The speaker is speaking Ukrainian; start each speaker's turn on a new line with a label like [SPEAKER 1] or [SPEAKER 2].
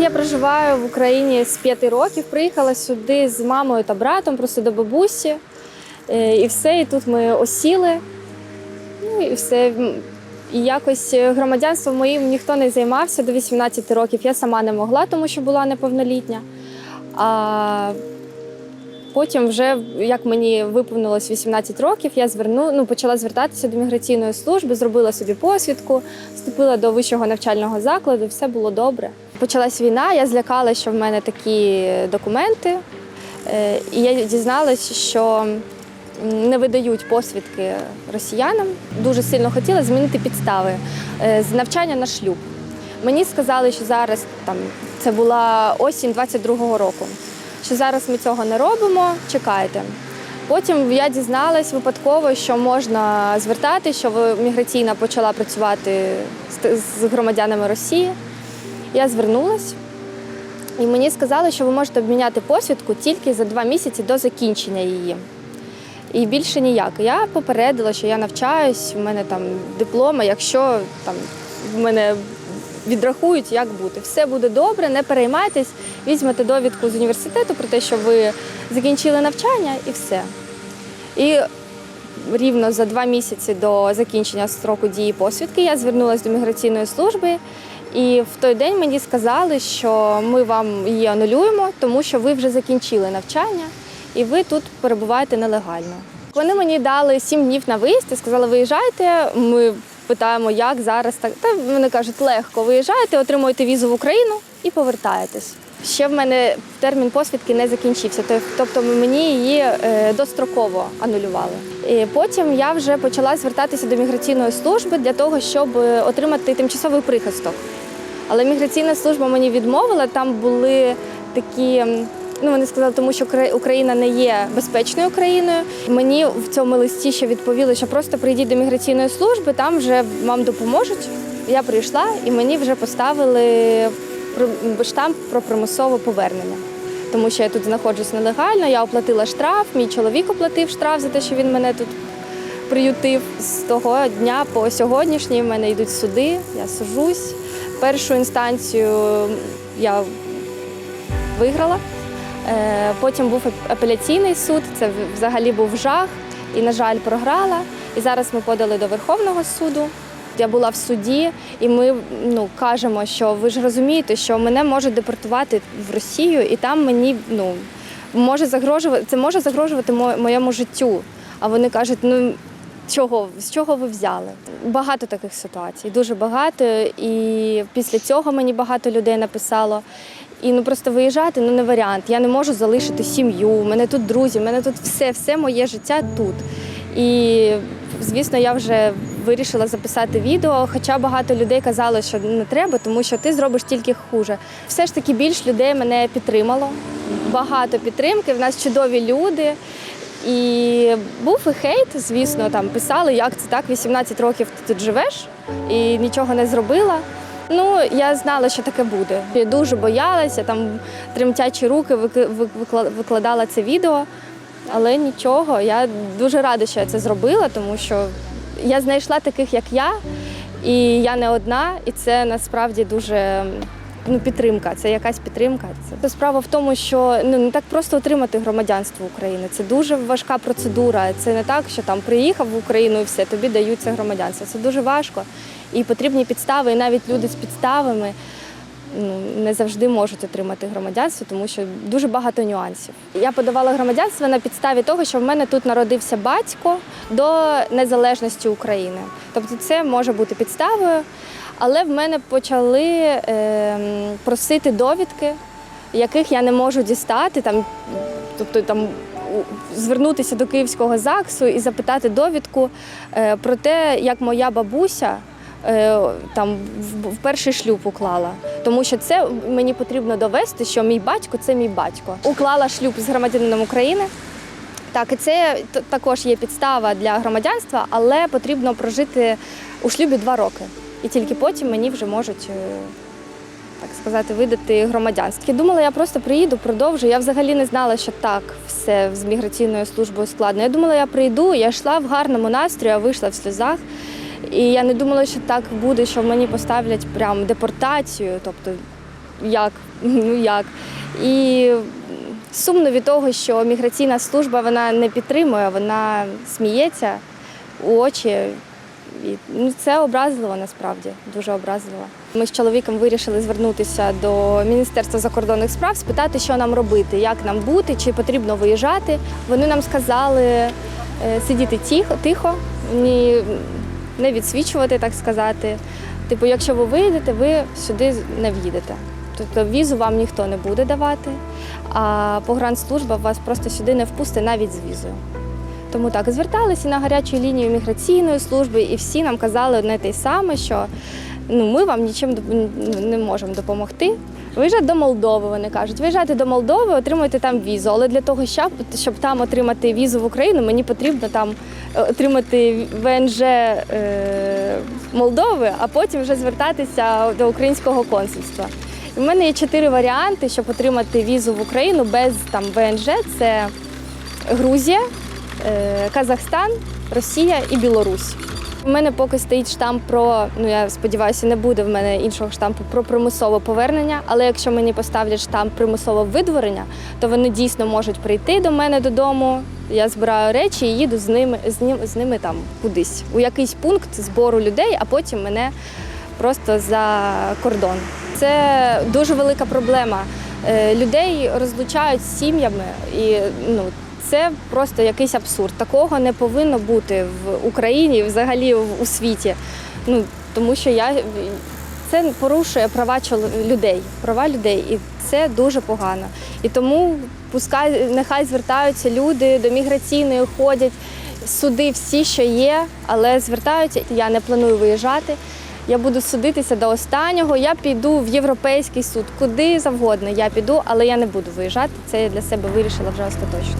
[SPEAKER 1] Я проживаю в Україні з п'яти років. Приїхала сюди з мамою та братом, просто до бабусі. Е, І все, і тут ми осіли. Ну і все. І якось громадянством моїм ніхто не займався до 18 років. Я сама не могла, тому що була неповнолітня. А потім, вже як мені виповнилось 18 років, я зверну, ну, почала звертатися до міграційної служби, зробила собі посвідку, вступила до вищого навчального закладу, все було добре. Почалась війна, я злякалася, що в мене такі документи, Е, і я дізналась, що не видають посвідки росіянам. Дуже сильно хотіла змінити підстави е, з навчання на шлюб. Мені сказали, що зараз там це була осінь 22-го року. Що зараз ми цього не робимо, чекайте. Потім я дізналась випадково, що можна звертати, що міграційна почала працювати з- громадянами Росії. Я звернулась, і мені сказали, що ви можете обміняти посвідку тільки за два місяці до закінчення її. І більше ніяк. Я попередила, що я навчаюсь, в мене там диплома, якщо там в мене відрахують, як бути. Все буде добре, не переймайтесь, візьмете довідку з університету про те, що ви закінчили навчання, і все. І рівно за два місяці до закінчення строку дії посвідки я звернулася до міграційної служби. І в той день мені сказали, що ми вам її анулюємо, тому що ви вже закінчили навчання і ви тут перебуваєте нелегально. Вони мені дали сім днів на виїзд і сказали, виїжджайте. Ми питаємо, як зараз так. Та вони кажуть, легко виїжджаєте, отримуєте візу в Україну і повертаєтесь. Ще в мене термін посвідки не закінчився, то- тобто мені її е, достроково анулювали. І потім я вже почала звертатися до міграційної служби для того, щоб е, отримати тимчасовий прихисток. Але міграційна служба мені відмовила. Там були такі. Ну, вони сказали, тому що Кра- Україна не є безпечною країною. Мені в цьому листі ще відповіли, що просто прийдіть до міграційної служби, там вже вам допоможуть. Я прийшла і мені вже поставили штамп про примусове повернення. Тому що я тут знаходжусь нелегально, я оплатила штраф, мій чоловік оплатив штраф за те, що він мене тут приютив. З того дня по сьогоднішній в мене йдуть суди, я сужусь. Першу інстанцію я виграла. Е, Потім був апеляційний суд, це взагалі був жах, і, на жаль, програла. І зараз ми подали до Верховного суду. Я була в суді, і ми ну, кажемо, що ви ж розумієте, що мене можуть депортувати в Росію, і там мені ну, може загрожувати, це може загрожувати моєму життю. А вони кажуть, ну чого, з чого ви взяли? Багато таких ситуацій, дуже багато. І після цього мені багато людей написало. І ну просто виїжджати ну не варіант. Я не можу залишити сім'ю. У мене тут друзі, у мене тут все, все моє життя тут. І звісно, я вже вирішила записати відео. Хоча багато людей казали, що не треба, тому що ти зробиш тільки хуже. Все ж таки більш людей мене підтримало. Багато підтримки. В нас чудові люди. І був і хейт, звісно, там писали, як це так, 18 років ти тут живеш і нічого не зробила. Ну, я знала, що таке буде. Я дуже боялася, там тремтячі руки викладала це відео, але нічого. Я дуже рада, що я це зробила, тому що я знайшла таких, як я, і я не одна, і це насправді дуже ну, підтримка. Це якась підтримка. Це справа в тому, що ну не так просто отримати громадянство України. Це дуже важка процедура. Це не так, що там приїхав в Україну і все, тобі дають це громадянство. Це дуже важко. І потрібні підстави, і навіть люди з підставами ну, не завжди можуть отримати громадянство, тому що дуже багато нюансів. Я подавала громадянство на підставі того, що в мене тут народився батько до незалежності України. Тобто це може бути підставою, але в мене почали е, просити довідки, яких я не можу дістати. Там, тобто там звернутися до Київського ЗАГСу і запитати довідку е, про те, як моя бабуся там в, в перший шлюб уклала. Тому що це мені потрібно довести, що мій батько це мій батько. Уклала шлюб з громадянином України. Так, і це також є підстава для громадянства, але потрібно прожити у шлюбі два роки. І тільки потім мені вже можуть. е, Так сказати, видати громадянство. Я думала, я просто приїду, продовжу. Я взагалі не знала, що так все з міграційною службою складно. Я думала, я прийду, я йшла в гарному настрої, а вийшла в сльозах. І я не думала, що так буде, що мені поставлять прям депортацію. Тобто, як? Ну як? І сумно від того, що міграційна служба вона не підтримує, вона сміється у очі. І ну, це образливо насправді, дуже образливо. Ми з чоловіком вирішили звернутися до Міністерства закордонних справ, спитати, що нам робити, як нам бути, чи потрібно виїжджати. Вони нам сказали е, сидіти тихо, тихо, не відсвічувати, так сказати. Типу, якщо ви виїдете, ви сюди не в'їдете. Тобто візу вам ніхто не буде давати, а погранслужба вас просто сюди не впустить навіть з візою. Тому так зверталися на гарячу лінію міграційної служби, і всі нам казали одне те саме, що ну, ми вам нічим не можемо допомогти. Виїжджати до Молдови, вони кажуть, виїжджайте до Молдови, отримуйте там візу. Але для того, щоб, щоб там отримати візу в Україну, мені потрібно там е, отримати ВНЖ е, Молдови, а потім вже звертатися до українського консульства. У мене є чотири варіанти, щоб отримати візу в Україну без там ВНЖ. Це Грузія, е, Казахстан, Росія і Білорусь. У мене поки стоїть штамп про, ну я сподіваюся, не буде в мене іншого штампу про примусове повернення. Але якщо мені поставлять штамп примусове видворення, то вони дійсно можуть прийти до мене додому. Я збираю речі і їду з ними з ним з ними там кудись у якийсь пункт збору людей, а потім мене просто за кордон. Це дуже велика проблема. Е, Людей розлучають з сім'ями, і ну це просто якийсь абсурд. Такого не повинно бути в Україні, і взагалі у світі. Ну тому що я це порушує права людей, права людей, і це дуже погано. І тому пускай нехай звертаються люди до міграційної, ходять суди всі, що є, але звертаються. Я не планую виїжджати. Я буду судитися до останнього. Я піду в європейський суд, куди завгодно. Я піду, але я не буду виїжджати. Це я для себе вирішила вже остаточно.